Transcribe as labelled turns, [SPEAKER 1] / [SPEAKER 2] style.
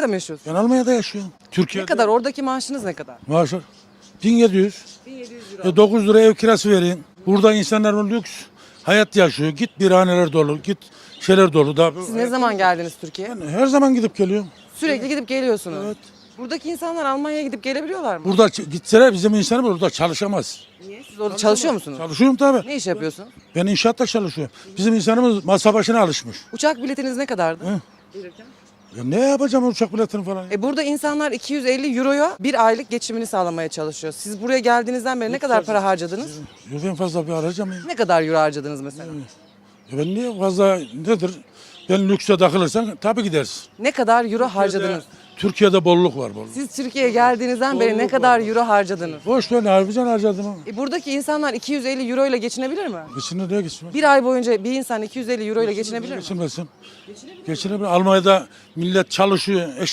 [SPEAKER 1] Nerede mi yaşıyorsun?
[SPEAKER 2] Ben Almanya'da yaşıyorum. Türkiye'de.
[SPEAKER 1] Ne kadar? Oradaki maaşınız ne kadar?
[SPEAKER 2] Maaşlar 1700.
[SPEAKER 1] 1700 euro.
[SPEAKER 2] E 9 lira ev kirası verin. Burada insanlar lüks hayat yaşıyor. Git birhaneler dolu, git şeyler dolu. Daha
[SPEAKER 1] Siz ne zaman geldiniz Türkiye'ye?
[SPEAKER 2] Ben her zaman gidip geliyorum.
[SPEAKER 1] Sürekli gidip geliyorsunuz.
[SPEAKER 2] Evet.
[SPEAKER 1] Buradaki insanlar Almanya'ya gidip gelebiliyorlar mı?
[SPEAKER 2] Burada ç- gitseler bizim insanımız burada çalışamaz.
[SPEAKER 1] Niye? Siz orada çalışıyor musunuz?
[SPEAKER 2] Çalışıyorum tabii.
[SPEAKER 1] Ne iş yapıyorsunuz?
[SPEAKER 2] Ben inşaatta çalışıyorum. Bizim insanımız masa başına alışmış.
[SPEAKER 1] Uçak biletiniz ne kadardı? Gelirken?
[SPEAKER 2] Ya ne yapacağım uçak biletini falan?
[SPEAKER 1] E burada insanlar 250 euroya bir aylık geçimini sağlamaya çalışıyor. Siz buraya geldiğinizden beri ne kadar para harcadınız?
[SPEAKER 2] Ben fazla bir harcam ya.
[SPEAKER 1] Ne kadar euro harcadınız mesela?
[SPEAKER 2] Ya Ben niye fazla nedir? Ben lükse takılırsan tabii gidersin.
[SPEAKER 1] Ne kadar euro harcadınız?
[SPEAKER 2] Türkiye'de bolluk var bolluk.
[SPEAKER 1] Siz Türkiye'ye geldiğinizden beri ne
[SPEAKER 2] Bolluk
[SPEAKER 1] kadar euro harcadınız?
[SPEAKER 2] Boş ver harbiden harcadım ama.
[SPEAKER 1] E buradaki insanlar 250 euro ile geçinebilir mi?
[SPEAKER 2] Geçinir ne geçinir?
[SPEAKER 1] Bir ay boyunca bir insan 250 euro ile geçinebilir mi?
[SPEAKER 2] Geçinmesin. Geçinebilir. Almanya'da millet çalışıyor, eş